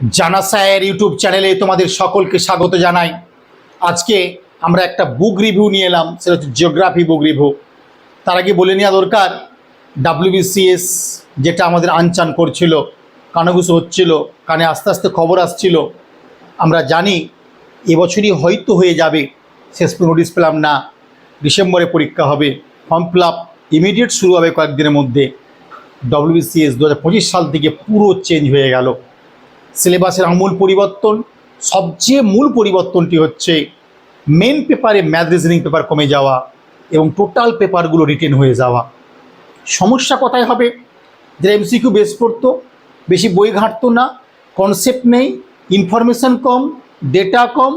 জানা sir YouTube চ্যানেলে তোমাদের সকলকে স্বাগত জানাই। আজকে আমরা একটা বুক রিভিউ নিয়ে এলাম, সেটা হচ্ছে জিওগ্রাফি বুক রিভিউ তার আগে বলে নেওয়া দরকার ডাব্লিউবিসিএস যেটা আমাদের আনচান করছিল, কানাঘুষো হচ্ছিল, কানে আস্তে আস্তে খবর আসছিল, আমরা জানি এবছরই হয়তো হয়ে যাবে, শেষ নোটিশ পেলাম না, ডিসেম্বরে পরীক্ষা হবে ফর্ম ফিল আপ ইমিডিয়েট শুরু হবে কয়েকদিনের মধ্যে। ডব্লিউবিসিএস দু হাজার পঁচিশ সাল থেকে পুরো চেঞ্জ হয়ে গেল। সিলেবাসের আমূল পরিবর্তন, সবচেয়ে মূল পরিবর্তনটি হচ্ছে মেন পেপারে ম্যাথ রিজনিং পেপার কমে যাওয়া এবং টোটাল পেপারগুলো রিটেন হয়ে যাওয়া। সমস্যা কোথায় হবে? যারা এমসিকিউ বেস পড়তো, বেশি বই ঘাঁটতো না কনসেপ্ট নেই ইনফরমেশান কম ডেটা কম,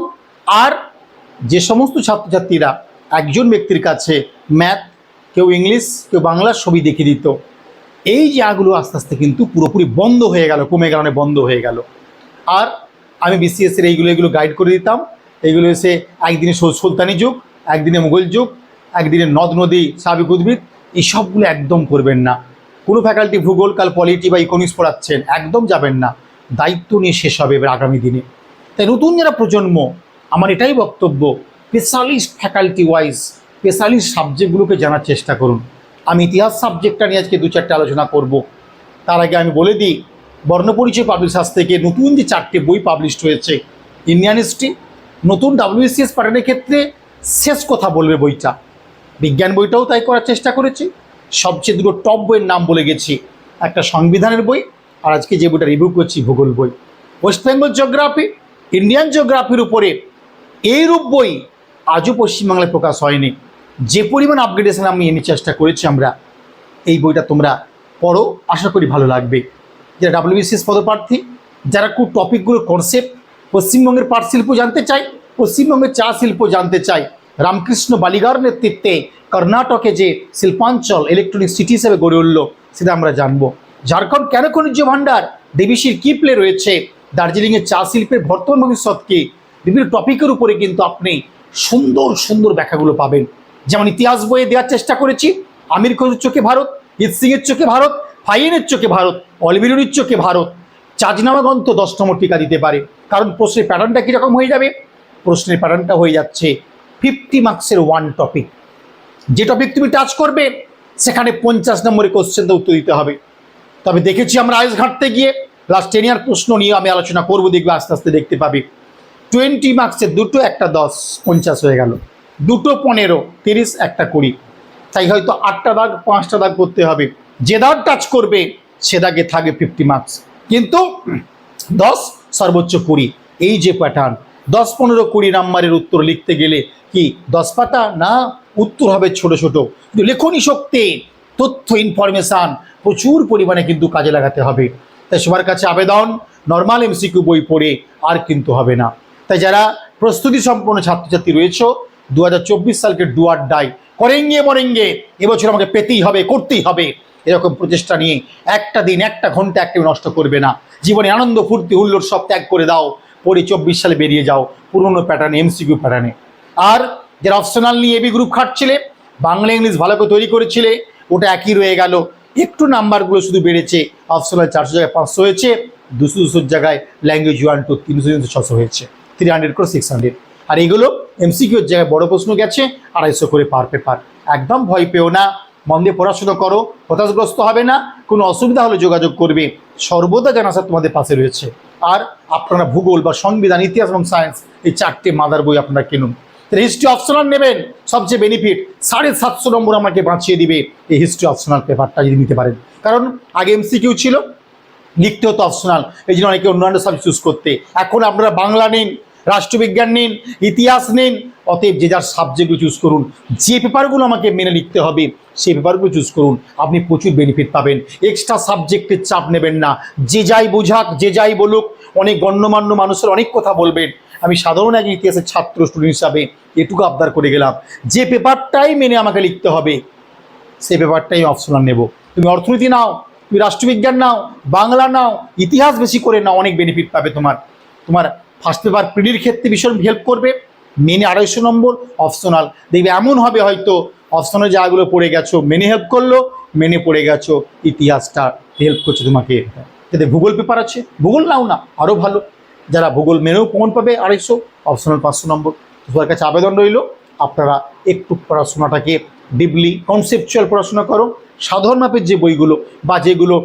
আর যে সমস্ত ছাত্রছাত্রীরা একজন ব্যক্তির কাছে ম্যাথ কেউ ইংলিশ কেউ বাংলা সবই দেখিয়ে দিত এই জায়গাগুলো আস্তে আস্তে কিন্তু পুরোপুরি বন্ধ হয়ে গেল, কমে গেল মানে বন্ধ হয়ে গেল। আর আমি বিসিএসের এইগুলো, এগুলো গাইড করে দিতাম। এইগুলো এসে একদিনে সুল- সুলতানি যুগ, একদিনে মুঘল যুগ, একদিনে নদ নদী সাবিক উদ্ভিদ, এই সবগুলো একদম করবেন না। কোনো ফ্যাকাল্টি ভূগোল, কাল পলিটি বা ইকোনমিক্স পড়াচ্ছেন, একদম যাবেন না। দায়িত্ব নিয়ে শেষ হবে এবার আগামী দিনে। তাই নতুন যারা প্রজন্ম, আমার এটাই বক্তব্য স্পেশালিস্ট ফ্যাকাল্টি ওয়াইজ স্পেশালিস্ট সাবজেক্টগুলোকে জানার চেষ্টা করুন। আমি ইতিহাস সাবজেক্টটা নিয়ে আজকে দু চারটে আলোচনা করব। তার আগে আমি বলে দিই, বর্ণপরিচয় পাবলিশ পাবলিশার্স থেকে নতুন যে চারটে বই পাবলিশড হয়েছে ইন্ডিয়ান হিস্ট্রি নতুন ডাব্লিউসিএস প্যাটার্নের ক্ষেত্রে শেষ কথা বলবে বইটা। বিজ্ঞান বইটাও তাই করার চেষ্টা করেছি। সবচেয়ে দুটো টপ বইয়ের নাম বলে গেছি, একটা সংবিধানের বই আর আজকে যে বইটা রিভিউ করছি ভূগোল বই। ওয়েস্ট বেঙ্গল জিওগ্রাফি ইন্ডিয়ান জিওগ্রাফির উপরে এইরূপ বই আজও পশ্চিমবাংলায় প্রকাশ হয়নি। যে পরিমাণ আপগ্রেডেশন আমি এনে চেষ্টা করেছি আমরা, এই বইটা তোমরা পড়ো, আশা করি ভালো লাগবে। যারা ডাব্লিউবিসিএস পদপ্রার্থী, যারা খুব টপিকগুলো কনসেপ্ট পশ্চিমবঙ্গের পাট শিল্প জানতে চাই পশ্চিমবঙ্গের চা শিল্প জানতে চাই রামকৃষ্ণ বালিগার নেতৃত্বে কর্ণাটকে যে শিল্পাঞ্চল ইলেকট্রনিক সিটি হিসেবে গড়ে উঠল, সেটা আমরা জানব। ঝাড়খণ্ড কেন খনিজ ভাণ্ডার, দেবিশির কী প্লে রয়েছে, দার্জিলিংয়ের চা শিল্পের বর্তমান ভবিষ্যৎ কি, বিভিন্ন টপিকের উপরে কিন্তু আপনি সুন্দর সুন্দর ব্যাখ্যাগুলো পাবেন। যেমন ইতিহাস বইয়ে দেওয়ার চেষ্টা করেছি, আমির খোঁজের চোখে ভারত ইত সিংয়ের চোখে ভারত ফাইনের চোখে ভারত অলবিরুনির চোখে ভারত। চাজনামা গ্রন্থ দশ নম্বর টিকা দিতে পারে। কারণ প্রশ্নের প্যাটার্নটা কীরকম হয়ে যাবে? প্রশ্নের প্যাটার্নটা হয়ে যাচ্ছে ফিফটি মার্কসের ওয়ান টপিক যে টপিক তুমি টাচ করবে, সেখানে পঞ্চাশ নম্বরের কোশ্চেনটা উত্তর দিতে হবে। তবে দেখেছি আমরা আইস ঘাঁটতে গিয়ে লাস্ট টেন ইয়ার প্রশ্ন নিয়ে আমি আলোচনা করব, দেখবে আস্তে আস্তে দেখতে পাবে। টোয়েন্টি মার্কসের দুটো, একটা দশ, পঞ্চাশ হয়ে গেল। দুটো পনেরো, তিরিশ একটা কুড়ি। তাই হয়তো আটটা দাগ, পাঁচটা দাগ করতে হবে। যে দাগ টাচ করবে, সে দাগে থাকবে ফিফটি মার্কস কিন্তু দশ, সর্বোচ্চ কুড়ি। এই যে প্যাটার্ন দশ পনেরো কুড়ি নাম্বারের উত্তর লিখতে গেলে কি দশ পাতা? না, উত্তর হবে ছোট ছোট। কিন্তু লেখনী শক্তি, তথ্য ইনফরমেশান প্রচুর পরিমাণে কিন্তু কাজে লাগাতে হবে। তাই সবার কাছে আবেদন নর্মাল এমসিকিউ বই পড়ে আর কিন্তু হবে না। তাই যারা প্রস্তুতি সম্পন্ন ছাত্রছাত্রী রয়েছে দু হাজার চব্বিশ সালকে ডুয়ার ডাই। করেঙ্গে মরেঙ্গে, এবছর আমাকে পেতেই হবে, করতেই হবে। এরকম প্রচেষ্টা নিয়ে একটা দিন, একটা ঘণ্টা একটা নষ্ট করবে না। জীবনে আনন্দ, ফুর্তি, হুল্লোড় সব ত্যাগ করে দাও। পরে চব্বিশ সালে বেরিয়ে যাও পুরনো প্যাটার্নে এমসিকিউ প্যাটার্নে আর যারা অপশনাল নিয়ে এবি গ্রুপ খাটছিলে, বাংলা, ইংলিশ ভালো করে তৈরি করেছিলে, ওটা একই রয়ে গেল। একটু নাম্বারগুলো শুধু বেড়েছে। অপশনাল চারশো জায়গায় পাঁচশো হয়েছে, দুশো দুশোর জায়গায় ল্যাঙ্গুয়েজ ওয়ান টু তিনশো তিনশো, ছশো হয়েছে। থ্রি হান্ড্রেড করে সিক্স হান্ড্রেড আর এগুলো এমসিকিউর জায়গায় বড় প্রশ্ন গেছে, আড়াইশো করে পার পেপার একদম ভয় পেও না, মন দিয়ে পড়াশুনো করো, হতাশগ্রস্ত হবে না, কোনো অসুবিধা হলে যোগাযোগ করবে। সর্বদা জানা স্যার তোমাদের পাশে রয়েছে। আর আপনারা ভূগোল বা সংবিধান, ইতিহাস এবং সায়েন্স এই চারটে মাদার বই আপনারা কিনুন। হিস্ট্রি অপশনাল নেবেন, সবচেয়ে বেনিফিট সাড়ে সাতশো নম্বর আমাকে বাঁচিয়ে দিবে এই হিস্ট্রি অপশনাল পেপারটা যদি নিতে পারেন। কারণ আগে এমসিকিউ ছিল লিখতে হতো অপশনাল এই জন্য অনেকে অন্যান্য সাবজেক্ট চুজ করতে। এখন আপনারা বাংলা নিন রাষ্ট্রবিজ্ঞান নিন, ইতিহাস নিন, অতএব যে যার সাবজেক্টগুলো চুজ করুন, যে পেপারগুলো আমাকে মেনে লিখতে হবে সেই পেপারগুলো চুজ করুন, আপনি প্রচুর বেনিফিট পাবেন। এক্সট্রা সাবজেক্টের চাপ নেবেন না। যে যাই বোঝাক, যে যাই বলুক, অনেক গণ্যমান্য মানুষের অনেক কথা বলবেন। আমি সাধারণ এক ইতিহাসের ছাত্র স্টুডেন্ট হিসাবে এটুকু আবদার করে গেলাম। যে পেপারটাই মেনে আমাকে লিখতে হবে সেই পেপারটাই অপশনাল নেব। তুমি অর্থনীতি নাও, তুমি রাষ্ট্রবিজ্ঞান নাও, বাংলা নাও, ইতিহাস বেশি করে নাও, অনেক বেনিফিট পাবে তোমার। তোমার ফার্স্ট পেপার প্রিডির ক্ষেত্রে ভীষণ হেল্প করবে। মেনে আড়াইশো নম্বর অপশনাল দেখবে এমন হবে হয়তো অপশনাল জায়গাগুলো পড়ে গেছো মেনে হেল্প করল মেনে পড়ে গেছো, ইতিহাসটা হেল্প করছে তোমাকে। যাতে ভূগোল পেপার আছে, ভূগোল নাও না আরও ভালো। যারা ভূগোল মেনেও কমন পাবে আড়াইশো অপশনাল পাঁচশো নম্বর। সবার কাছে আবেদন রইল, আপনারা একটু পড়াশোনাটাকে ডিপলি কনসেপচুয়াল পড়াশোনা করো। সাধারণ মাপের যে বইগুলো বা যেগুলো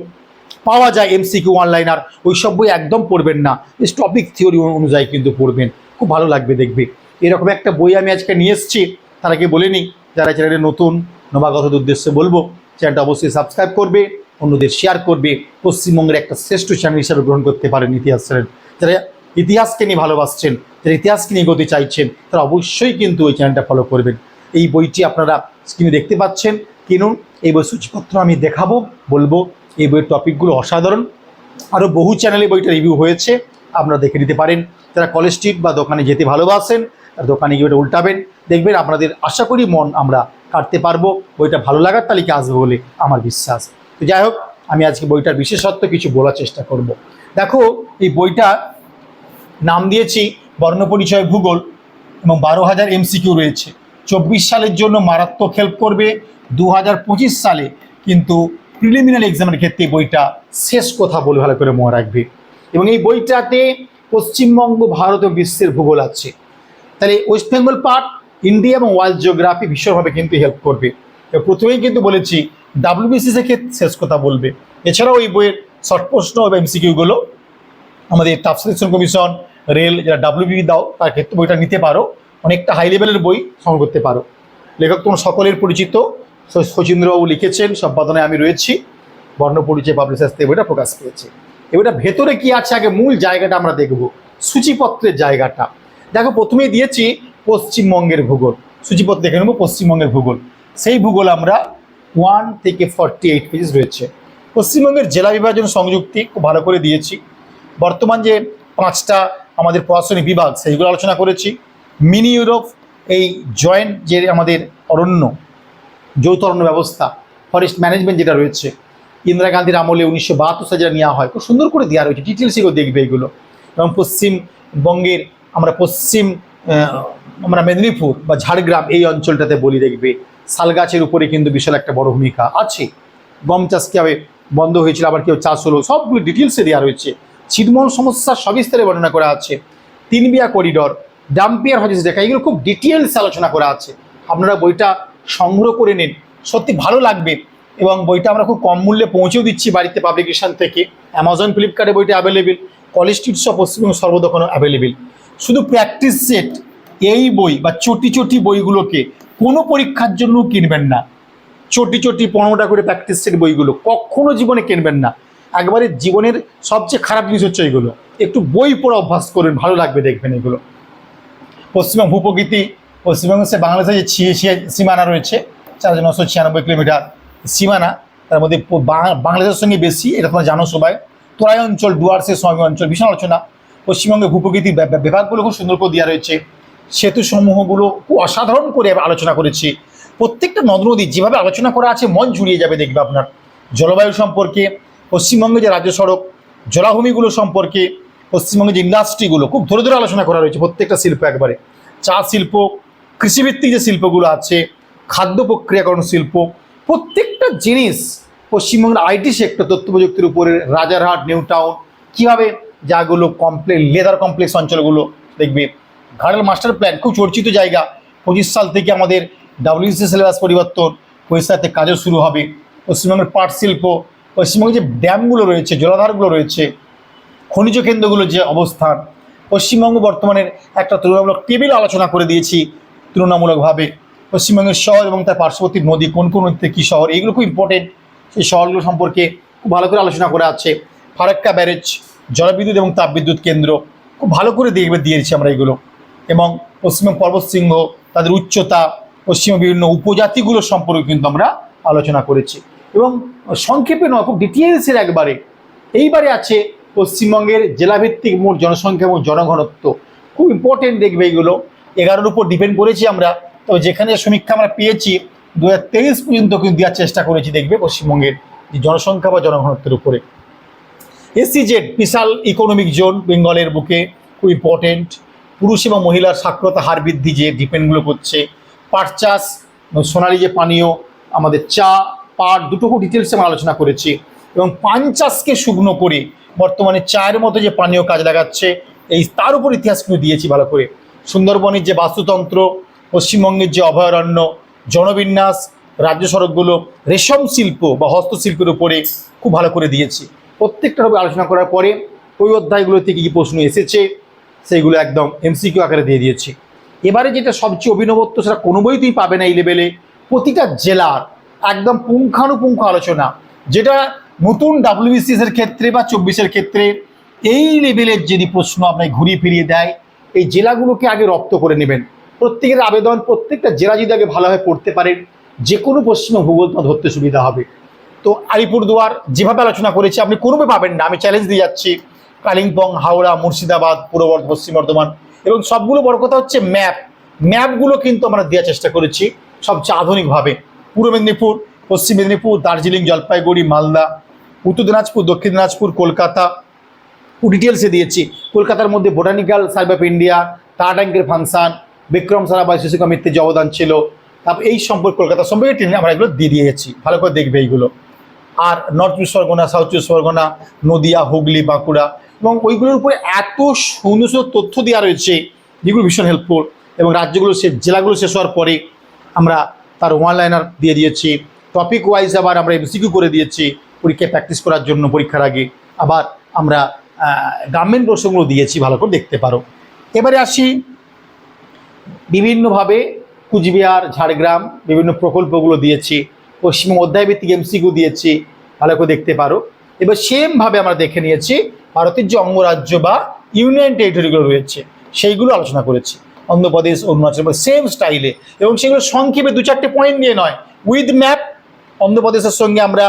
পাওয়া যায় এমসিকিউ অনলাইনার ওই সব বই একদম পড়বেন না। টপিক থিওরি অনুযায়ী কিন্তু পড়বেন। খুব ভালো লাগবে দেখবে। এরকম একটা বই আমি আজকে নিয়ে এসেছি, তার আগে বলে নিই, যারা চ্যানেলে নতুন নবাগত উদ্দেশ্যে বলব, চ্যানেলটা অবশ্যই সাবস্ক্রাইব করবে, অন্যদের শেয়ার করবে, পশ্চিমবঙ্গের একটা শ্রেষ্ঠ চ্যানেল হিসাবে গ্রহণ করতে পারেন ইতিহাস চ্যানেল যারা ইতিহাসকে নিয়ে ভালোবাসছেন, যারা ইতিহাসকে নিয়ে এগোতে চাইছেন, তারা অবশ্যই কিন্তু ওই চ্যানেলটা ফলো করবেন। এই বইটি আপনারা স্ক্রিনে দেখতে পাচ্ছেন। কিনুন, এই বই সূচিপত্র আমি দেখাবো, বলব এই বইয়ের টপিকগুলো অসাধারণ। আরও বহু চ্যানেলে বইটা রিভিউ হয়েছে, আপনারা দেখে নিতে পারেন। যারা কলেজ স্ট্রিট বা দোকানে যেতে ভালোবাসেন দোকানে গিয়ে ওটা উল্টাবেন। দেখবেন আপনাদের আশা করি মন আমরা কাটতে পারব। বইটা ভালো লাগার তালিকা আসবে বলে আমার বিশ্বাস। তো যাই হোক, আমি আজকে বইটার বিশেষত্ব কিছু বলার চেষ্টা করব। দেখো, এই বইটা নাম দিয়েছি বর্ণপরিচয় ভূগোল এবং বারো হাজার এমসিকিউ রয়েছে। চব্বিশ সালের জন্য মারাত্মক হেল্প করবে। দু হাজার পঁচিশ সালে কিন্তু প্রিলিমিনারি এক্সামের ক্ষেত্রে বইটা শেষ কথা বলে ভালো করে মনে রাখবে। এবং এই বইটাতে পশ্চিমবঙ্গ, ভারত ও বিশ্বের ভূগোল আছে। তাহলে ওয়েস্ট বেঙ্গল পার্ট ইন্ডিয়া এবং ওয়ার্ল্ড জিওগ্রাফি ভীষণভাবে কিন্তু হেল্প করবে। প্রথমেই কিন্তু বলেছি ডাব্লিউবিসি ক্ষেত্রে শেষ কথা বলবে। এছাড়াও এই বইয়ের শর্ট প্রশ্ন এবং এমসিকিউগুলো আমাদের টাফ সিলেকশন কমিশন রেল, যারা ডাব্লিউবি দাও, তার ক্ষেত্রে বইটা নিতে পারো। অনেকটা হাই লেভেলের বই সংগ্রহ করতে পারো। লেখক তোমার সকলের পরিচিত। শচীন্দ্রবাবু লিখেছেন, সম্পাদনায় আমি রয়েছি। বর্ণপরিচয় পাবলিশার্স থেকে বইটা প্রকাশ পেয়েছে। এবারটা ভেতরে কি আছে, আগে মূল জায়গাটা আমরা দেখব। সূচিপত্রের জায়গাটা। দেখো, প্রথমেই দিয়েছি পশ্চিমবঙ্গের ভূগোল। সূচিপত্র দেখে নেব, পশ্চিমবঙ্গের ভূগোল। সেই ভূগোল আমরা ওয়ান থেকে ফর্টি এইট পেজেস রয়েছে। পশ্চিমবঙ্গের জেলা বিভাজন সংযুক্তি খুব ভালো করে দিয়েছি। বর্তমান যে পাঁচটা আমাদের প্রশাসনিক বিভাগ, সেইগুলো আলোচনা করেছি। মিনি ইউরোপ এই জয়েন্ট যে আমাদের অরণ্য যৌথ অরণ্য ব্যবস্থা ফরেস্ট ম্যানেজমেন্ট যেটা রয়েছে, ইন্দিরা গান্ধীর আমলে উনিশশো বাহাত্তর সালে যেটা নেওয়া হয়, খুব সুন্দর করে দেওয়া রয়েছে ডিটেলস এগুলো দেখবে এগুলো। এবং পশ্চিমবঙ্গের আমরা পশ্চিম আমরা মেদিনীপুর বা ঝাড়গ্রাম এই অঞ্চলটাতে বলি দেখবে শাল গাছের উপরে কিন্তু বিশাল একটা বড় ভূমিকা আছে। গম চাষ কীভাবে বন্ধ হয়েছিল, আবার কেউ চাষ হলো, সবগুলো ডিটেলসে দেওয়া রয়েছে। ছিটমহল সমস্যার সবিস্তারে বর্ণনা করা আছে। তিন বিয়া করিডর ডাম্পিয়ার হজেস দেখা এগুলো খুব ডিটেলস আলোচনা করা আছে। আপনারা বইটা সংগ্রহ করে নিন। সত্যি ভালো লাগবে। এবং বইটা আমরা খুব কম মূল্যে পৌঁছেও দিচ্ছি বাড়িতে পাবলিকেশন থেকে। অ্যামাজন ফ্লিপকার্টে বইটা অ্যাভেলেবেল কলেজ স্ট্রিট সব পশ্চিমবঙ্গ সর্বদোকানও অ্যাভেলেবেল শুধু প্র্যাকটিস সেট এই বই বা চটি চটি বইগুলোকে কোনো পরীক্ষার জন্য কিনবেন না। চটি চটি পনেরোটা করে প্র্যাকটিস সেট বইগুলো কখনো জীবনে কিনবেন না। একবারে জীবনের সবচেয়ে খারাপ জিনিস হচ্ছে এগুলো। একটু বই পড়া অভ্যাস করবেন ভালো লাগবে দেখবেন এগুলো। পশ্চিমবঙ্গ ভূপ্রকৃতি পশ্চিমবঙ্গের সে বাংলাদেশের যে সীমানা রয়েছে, চার হাজার নশো ছিয়ানব্বই কিলোমিটার সীমানা, তার মধ্যে বাংলাদেশের সঙ্গে বেশি, এটা তোমরা জানো সবাই। তোরাই অঞ্চল ডুয়ার্সের সময় অঞ্চল ভীষণ আলোচনা। ব্যা- ব্যা- বিভাগগুলো খুব সুন্দর করে দেওয়া রয়েছে। সেতু সমূহগুলো খুব অসাধারণ করে আলোচনা করেছি। প্রত্যেকটা নদ নদী যেভাবে আলোচনা করা আছে, মন জুড়িয়ে যাবে দেখবে আপনার। জলবায়ু সম্পর্কে পশ্চিমবঙ্গে যে রাজ্য সড়ক, জলাভূমিগুলো সম্পর্কে, পশ্চিমবঙ্গের যে ইন্ডাস্ট্রিগুলো খুব ধরে ধরে আলোচনা করা রয়েছে প্রত্যেকটা শিল্প একবারে। চা শিল্প কৃষিভিত্তিক যে শিল্পগুলো আছে, খাদ্য প্রক্রিয়াকরণ শিল্প, প্রত্যেকটা জিনিস পশ্চিমবঙ্গের আইটি সেক্টর তথ্য প্রযুক্তির উপরে রাজারহাট নিউ টাউন কীভাবে যাগুলো কমপ্লেক্স লেদার কমপ্লেক্স অঞ্চলগুলো দেখবে। ঘাটাল মাস্টার প্ল্যান, খুব চর্চিত জায়গা। পঁচিশ সাল থেকে আমাদের ডাব্লিউসি সিলেবাস পরিবর্তন সাল থেকে কাজও শুরু হবে। পশ্চিমবঙ্গের পাট শিল্প, পশ্চিমবঙ্গের যে ড্যামগুলো রয়েছে, জলাধারগুলো রয়েছে, খনিজ কেন্দ্রগুলোর যে অবস্থান, পশ্চিমবঙ্গ বর্তমানের একটা তুলনামূলক টেবিল আলোচনা করে দিয়েছি। তুলনামূলকভাবে পশ্চিমবঙ্গের শহর এবং তার পার্শ্ববর্তী নদী, কোন কোন নদীতে কী শহর এইগুলো খুব ইম্পর্টেন্ট সেই শহরগুলো সম্পর্কে খুব ভালো করে আলোচনা করা আছে। ফারাক্কা ব্যারেজ, জলবিদ্যুৎ এবং তাপবিদ্যুৎ কেন্দ্র খুব ভালো করে দেখবে, দিয়েছি আমরা এগুলো। এবং পশ্চিমবঙ্গ পর্বতশৃঙ্গ তাদের উচ্চতা পশ্চিমবঙ্গের বিভিন্ন উপজাতিগুলো সম্পর্কে কিন্তু আমরা আলোচনা করেছি। এবং সংক্ষেপে নয়, খুব ডিটেলসের একবারে। এইবারে আছে পশ্চিমবঙ্গের জেলাভিত্তিক মোট জনসংখ্যা এবং জনঘনত্ব। খুব ইম্পর্টেন্ট দেখবে এগুলো। এগারোর উপর ডিপেন্ড করেছি আমরা। তবে যেখানে সমীক্ষা আমরা পেয়েছি দু হাজার তেইশ পর্যন্ত কিন্তু দেওয়ার চেষ্টা করেছি দেখবে পশ্চিমবঙ্গের জনসংখ্যা বা জনঘনত্বের উপরে। এসিজেড বিশাল ইকোনমিক জোন বেঙ্গলের বুকে খুব ইম্পর্টেন্ট পুরুষ এবং মহিলার সাক্ষরতা হার বৃদ্ধি যে ডিপেন্ডগুলো করছে। পাট চাষ সোনালি যে পানীয়, আমাদের চা, পাট, দুটো ডিটেলসে আমরা আলোচনা করেছি। এবং পান চাষকে শুকনো করে বর্তমানে চায়ের মতো যে পানীয় কাজ লাগাচ্ছে, এই তার উপর ইতিহাস কিন্তু দিয়েছি ভালো করে। সুন্দরবনের যে বাস্তুতন্ত্র, পশ্চিমবঙ্গের যে অভয়ারণ্য, জনবিন্যাস, রাজ্য সড়কগুলো রেশম শিল্প বা হস্তশিল্পের উপরে খুব ভালো করে দিয়েছে। প্রত্যেকটার উপরে আলোচনা করার পরে ওই অধ্যায়গুলোতে কী কী প্রশ্ন এসেছে, সেইগুলো একদম এমসিকিউ আকারে দিয়ে দিয়েছে। এবারে যেটা সবচেয়ে অভিনবত্ব, সেটা কোনো বই বইতেই পাবে না এই লেভেলে। প্রতিটা জেলার একদম পুঙ্খানুপুঙ্খ আলোচনা, যেটা নতুন ডাব্লিউবিসিএস এর ক্ষেত্রে বা চব্বিশের ক্ষেত্রে এই লেভেলের যদি প্রশ্ন আপনাকে ঘুরিয়ে ফিরিয়ে দেয় এই জেলাগুলোকে আগে রপ্ত করে নেবেন। প্রত্যেকের আবেদন প্রত্যেকটা জেলা যদি আগে ভালোভাবে পড়তে পারেন যে কোনো পশ্চিম ভূগোল তোমার ধরতে সুবিধা হবে। তো আলিপুরদুয়ার যেভাবে আলোচনা করেছি, আপনি কোনোভাবে পাবেন না। আমি চ্যালেঞ্জ দিয়ে যাচ্ছি। কালিম্পং, হাওড়া, মুর্শিদাবাদ, পূর্ব পশ্চিম বর্ধমান এবং সবগুলো বড় কথা হচ্ছে ম্যাপ ম্যাপগুলো কিন্তু আমরা দেওয়ার চেষ্টা করেছি সবচেয়ে আধুনিকভাবে। পূর্ব মেদিনীপুর, পশ্চিম মেদিনীপুর, দার্জিলিং, জলপাইগুড়ি, মালদা, উত্তর দিনাজপুর, দক্ষিণ দিনাজপুর, কলকাতা ডিটেলসে দিয়েছি। কলকাতার মধ্যে botanical survey of India Tata ট্যাঙ্কের ফাংশন বিক্রম সারাবাই শিশুকা মিত্রের যে অবদান ছিল তারপর এই সম্পর্কে কলকাতা সম্পর্কে টেনে আমরা এগুলো দিয়ে দিয়েছি। ভালো করে দেখবে এইগুলো। আর নর্থ চব্বিশ পরগনা সাউথ চব্বিশ পরগনা নদিয়া হুগলি বাঁকুড়া এবং ওইগুলোর উপরে এত সুন্দর সুন্দর তথ্য দেওয়া রয়েছে, যেগুলো ভীষণ হেল্পফুল এবং রাজ্যগুলো সে, জেলাগুলো শেষ হওয়ার পরে আমরা তার ওয়ান লাইনার দিয়ে দিয়েছি। টপিক ওয়াইজ আবার আমরা এমসিকিউ করে দিয়েছি, পরীক্ষায় প্র্যাকটিস করার জন্য পরীক্ষার আগে। আবার আমরা গার্মেন্ট প্রশ্নগুলো দিয়েছি, ভালো করে দেখতে পারো। এবারে আসি বিভিন্নভাবে কুচবিহার, ঝাড়গ্রাম বিভিন্ন প্রকল্পগুলো দিয়েছি, পশ্চিমবঙ্গ অধ্যায়ভিত্তিক এমসিকিউ দিয়েছি, ভালো করে দেখতে পারো। এবার সেমভাবে আমরা দেখে নিয়েছি ভারতের যে অঙ্গরাজ্য বা ইউনিয়ন টেরিটরিগুলো রয়েছে, সেইগুলো আলোচনা করেছি। অন্ধ্রপ্রদেশ, অরুণাচল প্রদেশ সেম স্টাইলে এবং সেগুলো সংক্ষেপে দু চারটে পয়েন্ট দিয়ে নয়। উইথ ম্যাপ অন্ধ্রপ্রদেশের সঙ্গে আমরা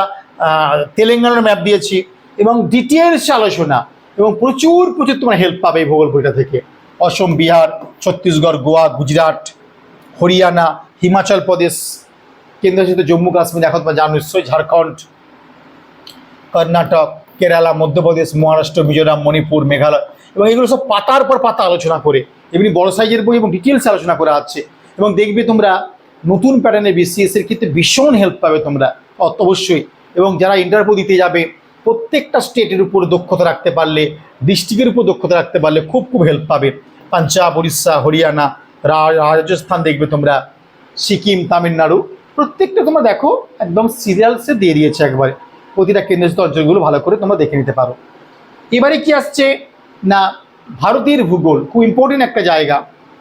তেলেঙ্গানার ম্যাপ দিয়েছি। এবং ডিটেলস আলোচনা। এবং প্রচুর প্রচুর তোমার হেল্প পাবে এই ভূগোল বইটা থেকে। অসম, বিহার, ছত্তিশগড়, গোয়া, গুজরাট, হরিয়ানা, হিমাচল প্রদেশ কেন্দ্রশাসিত জম্মু কাশ্মীর, এখন তোমরা জানো নিশ্চয়ই, ঝাড়খণ্ড, কর্ণাটক, কেরালা, মধ্যপ্রদেশ, মহারাষ্ট্র, মিজোরাম, মণিপুর, মেঘালয় এবং এগুলো সব পাতার পর পাতা আলোচনা করে, এমনি বড় সাইজের বই এবং ডিটেলস আলোচনা করা আছে এবং দেখবে তোমরা নতুন প্যাটার্নে বিসিএস এর ক্ষেত্রে ভীষণ হেল্প পাবে তোমরা অবশ্যই এবং যারা ইন্টারভিউ দিতে যাবে প্রত্যেকটা স্টেটের উপর দক্ষতা রাখতে পারলে, ডিস্ট্রিক্টের উপর দক্ষতা রাখতে পারলে খুব খুব হেল্প পাবে। পাঞ্জাব, উড়িষ্যা, হরিয়ানা রাজস্থান দেখবে তোমরা, সিকিম, তামিলনাড়ু, প্রত্যেকটা তোমরা দেখো, একদম সিরিয়ালসে দিয়ে দিয়েছে একবারে। প্রতিটা কেন্দ্রশাসিত অঞ্চলগুলো ভালো করে তোমরা দেখে নিতে পারো। এবারে কি আসছে? না, ভারতের ভূগোল, খুব ইম্পর্টেন্ট একটা জায়গা।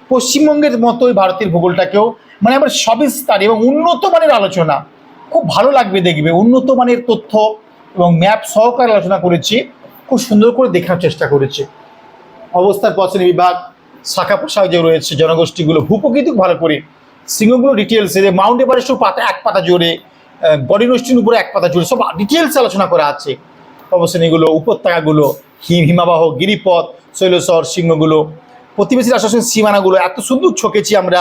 পশ্চিমবঙ্গের মতোই ভারতের ভূগোলটাকেও মানে আমার সবিস্তার এবং উন্নত মানের আলোচনা। খুব ভালো লাগবে দেখবে, উন্নত মানের তথ্য এবং ম্যাপ সহকারে আলোচনা করেছি, খুব সুন্দর করে দেখার চেষ্টা করেছে। অবস্থার পছন্দ বিভাগ, শাখা প্রশাখ যে রয়েছে, জনগোষ্ঠীগুলো ভূপ্রকৃতি ভালো করে, সিংহগুলো ডিটেলসে যে মাউন্ট এভারেস্টের পাতা, এক পাতা জুড়ে গডিনোষ্ঠীর উপরে এক পাতা জোরে, সব ডিটেলস আলোচনা করা আছে। অবশ্রেণীগুলো উপত্যকাগুলো, হিম, হিমাবাহ, গিরিপথ শৈলস্বর সিংহগুলো প্রতিবেশী রাষ্ট্রের সীমানাগুলো, এত সুন্দর ছকেছি আমরা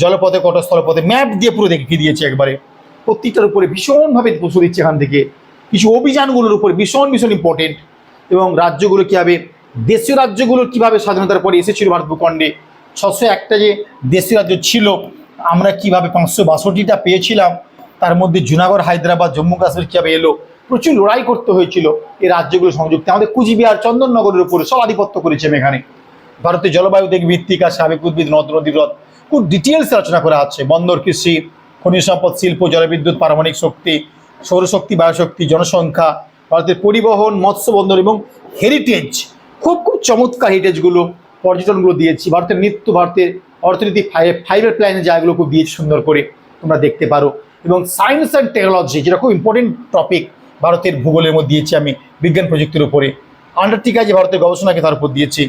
জলপথে কত স্থলপথে ম্যাপ দিয়ে পুরো দেখিয়ে দিয়েছি একবারে। প্রত্যেকটার উপরে ভীষণভাবে পশু দিচ্ছে এখান থেকে। কিছু অভিযানগুলোর উপরে ভীষণ ভীষণ ইম্পর্টেন্ট এবং রাজ্যগুলো কীভাবে, দেশীয় রাজ্যগুলো কীভাবে স্বাধীনতার পরে এসেছিল ভারত ভূখণ্ডে ছশো একটা যে দেশীয় রাজ্য ছিল, আমরা কীভাবে পাঁচশো বাষট্টিটা পেয়েছিলাম? তার মধ্যে জুনাগড়, হায়দ্রাবাদ, জম্মু কাশ্মীর কীভাবে এলো? প্রচুর লড়াই করতে হয়েছিল এই রাজ্যগুলো সংযুক্ত। আমাদের কুচবিহার, চন্দননগরের উপরে সব আধিপত্য করেছে এখানে ভারতের জলবায়ু দিক ভিত্তিক সাবেক উদ্ভিদ, নদ নদী হ্রদ, খুব ডিটেলস আলোচনা করা আছে। বন্দর, কৃষি, খনিজ সম্পদ, শিল্প, জলবিদ্যুৎ, পারমাণবিক শক্তি সৌরশক্তি, বায়ুশক্তি, জনসংখ্যা, ভারতের পরিবহন মৎস্য বন্দর এবং হেরিটেজ খুব খুব চমৎকার হেরিটেজগুলো পর্যটনগুলো দিয়েছি। ভারতের নৃত্য, ভারতের অর্থনীতি ফাইভ ফাইভের প্ল্যানের জায়গাগুলো খুব দিয়েছি সুন্দর করে, তোমরা দেখতে পারো। এবং সায়েন্স অ্যান্ড টেকনোলজি যেটা খুব ইম্পর্টেন্ট টপিক ভারতের ভূগোলের মধ্যে দিয়েছি আমি, বিজ্ঞান প্রযুক্তির উপরে। আন্টার্কটিকা যে ভারতের গবেষণাকে তার উপর দিয়েছি।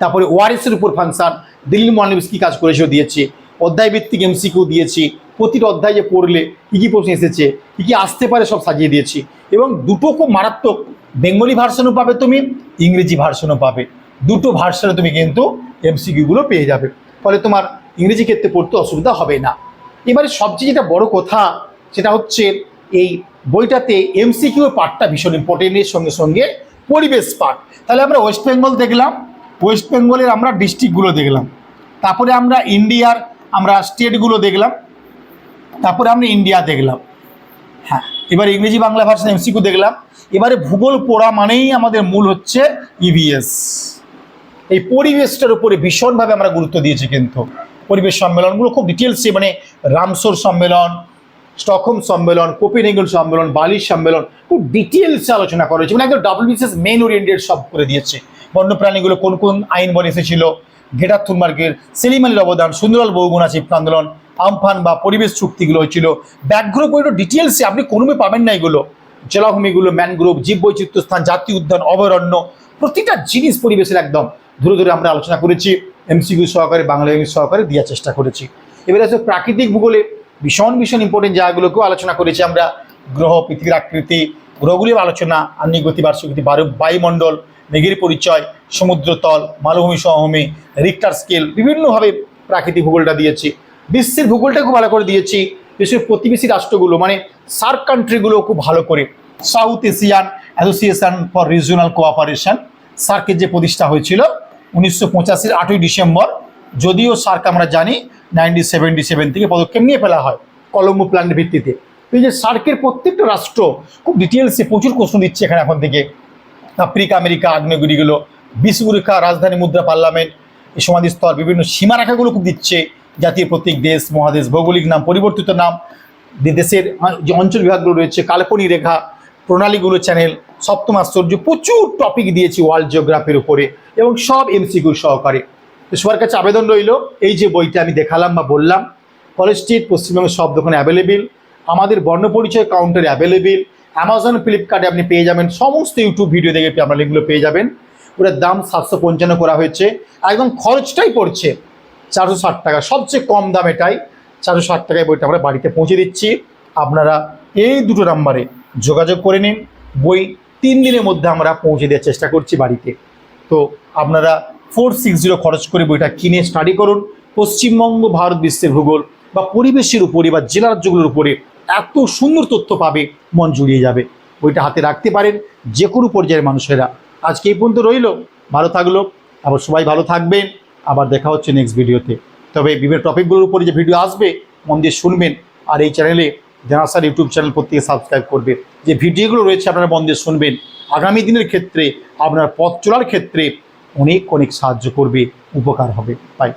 তারপরে ওয়ারেসের উপর ফাংশন দিল্লি মহানবিস কী কাজ করেছেও দিয়েছি। অধ্যায় ভিত্তিক এমসিকিউ দিয়েছি। প্রতিটা অধ্যায় যে পড়লে, কী কী প্রশ্ন এসেছে, কী কী আসতে পারে সব সাজিয়ে দিয়েছি। এবং দুটো খুব মারাত্মক, বেঙ্গলি ভার্সনও পাবে তুমি, ইংরেজি ভার্সনও পাবে। দুটো ভার্সনে তুমি কিন্তু এমসিকিউগুলো পেয়ে যাবে। ফলে তোমার ইংরেজি ক্ষেত্রে পড়তে অসুবিধা হবে না। এবারে সবচেয়ে যেটা বড় কথা, সেটা হচ্ছে এই বইটাতে এমসিকিউ পার্টটা ভীষণ ইম্পর্টেন্টের সঙ্গে সঙ্গে পরিবেশ পার্ট তাহলে আমরা ওয়েস্ট বেঙ্গল দেখলাম। ওয়েস্ট বেঙ্গলের আমরা ডিস্ট্রিক্টগুলো দেখলাম। তারপরে আমরা ইন্ডিয়ার আমরা স্টেটগুলো দেখলাম। তারপরে আমরা ইন্ডিয়া দেখলাম। হ্যাঁ এবার ইংরেজি বাংলা ভার্সন এমসিকিউ দেখলাম। এবারে ভূগোল পড়া মানেই আমাদের মূল হচ্ছে ইভিএস এই পরিবেশটার উপরে ভীষণভাবে আমরা গুরুত্ব দিয়েছি কিন্তু। পরিবেশ সম্মেলনগুলো খুব ডিটেলসে মানে রামসোর সম্মেলন, স্টকহোম সম্মেলন, কোপেনহেগেন সম্মেলন বালির সম্মেলন, খুব ডিটেলসে আলোচনা করা হয়েছে। মানে একদম ডাব্লিউবিসিএস মেন ওরিয়েন্টেড সব করে দিয়েছে। বন্যপ্রাণীগুলো কোন কোন আইন বলে এসেছিল গেটার থুনমার্গের সেলিম আলীর অবদান, সুন্দরলাল বহুগুণা চিপ্ত আন্দোলন আমফান বা পরিবেশ চুক্তিগুলো হয়েছিল। ব্যাকগ্রো বইটা ডিটেলসে আপনি কোনোমে পাবেন না এগুলো। জলাভূমিগুলো ম্যানগ্রোভ জীববৈচিত্র্য স্থান জাতীয় উদ্যান, অভয়ারণ্য, প্রতিটা জিনিস পরিবেশের একদম। ধরে ধরে আমরা আলোচনা করেছি এমসিকিউ সহকারে, বাংলা ইংলিশ সহকারে দেওয়ার চেষ্টা করেছি। এবারে আছে প্রাকৃতিক ভূগোলে, ভীষণ ভীষণ ইম্পর্টেন্ট জায়গাগুলোকেও আলোচনা করেছি আমরা। গ্রহ, পৃথিবীর আকৃতি, গ্রহগুলির আলোচনা, আন্নিক গতি বার্ষিক গতি বায়ু বায়ুমণ্ডল, মেঘের পরিচয়, সমুদ্রতল, মালভূমি, সমভূমি রিক্টার স্কেল বিভিন্নভাবে প্রাকৃতিক ভূগোলটা দিয়েছি। বিশ্বের ভূগোলটা খুব ভালো করে দিয়েছি, বিশ্বের প্রতিবেশী রাষ্ট্রগুলো মানে সার্ক কান্ট্রিগুলো খুব ভালো করে। South Asian association for regional cooperation সার্কের যে প্রতিষ্ঠা হয়েছিল উনিশশো পঁচাশির আটই ডিসেম্বর, যদিও সার্ক আমরা জানি নাইনটিন সেভেন্টি সেভেন থেকে পদক্ষেপ নিয়ে ফেলা হয় কলম্বো প্ল্যানের ভিত্তিতে। এই যে সার্কের প্রত্যেকটা রাষ্ট্র খুব ডিটেলসে প্রচুর প্রশ্ন দিচ্ছে এখানে এখন থেকে। আফ্রিকা, আমেরিকা, আগ্নেয়গিরিগুলো বিশ্বরেখা রাজধানী মুদ্রা পার্লামেন্ট এই সমাধিস্তর বিভিন্ন সীমারেখাগুলো খুব দিচ্ছে। জাতীয় প্রতীক দেশ, মহাদেশ, ভৌগোলিক নাম, পরিবর্তিত নাম দেশের যে অঞ্চল বিভাগগুলো রয়েছে কাল্পনিক রেখা, প্রণালীগুলো চ্যানেল সপ্তম আশ্চর্য, প্রচুর টপিক দিয়েছি ওয়ার্ল্ড জিওগ্রাফির উপরে এবং সব এমসিকিউ সহকারে। তো সবার কাছে আবেদন রইল, এই যে বইটা আমি দেখালাম বা বললাম কলেজ স্ট্রিট পশ্চিমবঙ্গের সব দোকানে অ্যাভেলেবেল আমাদের বর্ণপরিচয় কাউন্টারে অ্যাভেলেবেল অ্যামাজন ফ্লিপকার্টে আপনি পেয়ে যাবেন, সমস্ত ইউটিউব ভিডিও দেখে আপনার লিঙ্কগুলো পেয়ে যাবেন। ওটার দাম সাতশো পঞ্চান্ন করা হয়েছে একদম খরচটাই পড়ছে। চারশো ষাট টাকা। সবচেয়ে কম দাম এটাই। চারশো ষাট টাকায় বইটা আমরা বাড়িতে পৌঁছে দিচ্ছি। আপনারা এই দুটো নাম্বারে যোগাযোগ করে নিন। বই তিন দিনের মধ্যে আমরা পৌঁছে দেওয়ার চেষ্টা করছি বাড়িতে। তো আপনারা ফোর সিক্স জিরো খরচ করে বইটা কিনে স্টাডি করুন। পশ্চিমবঙ্গ, ভারত, বিশ্বের ভূগোল বা পরিবেশের উপরে বা জেলা রাজ্যগুলোর উপরে এত সুন্দর তথ্য পাবে, মন জুড়িয়ে যাবে। বইটা হাতে রাখতে পারেন যে কোনো পর্যায়ের মানুষেরা। আজকে এই পর্যন্ত রইল। ভালো থাকল। আবার সবাই ভালো থাকবেন। আবার দেখা হচ্ছে নেক্সট ভিডিওতে তবে বিভিন্ন টপিকগুলোর উপরে যে ভিডিও আসবে, মন দিয়ে শুনবেন। আর এই চ্যানেলে জানাসার ইউটিউব চ্যানেল প্রত্যেকে সাবস্ক্রাইব করবেন যে ভিডিওগুলো রয়েছে আপনারা মন দিয়ে শুনবেন। আগামী দিনের ক্ষেত্রে, আপনার পথ চলার ক্ষেত্রে অনেক অনেক সাহায্য করবে, উপকার হবে। বাই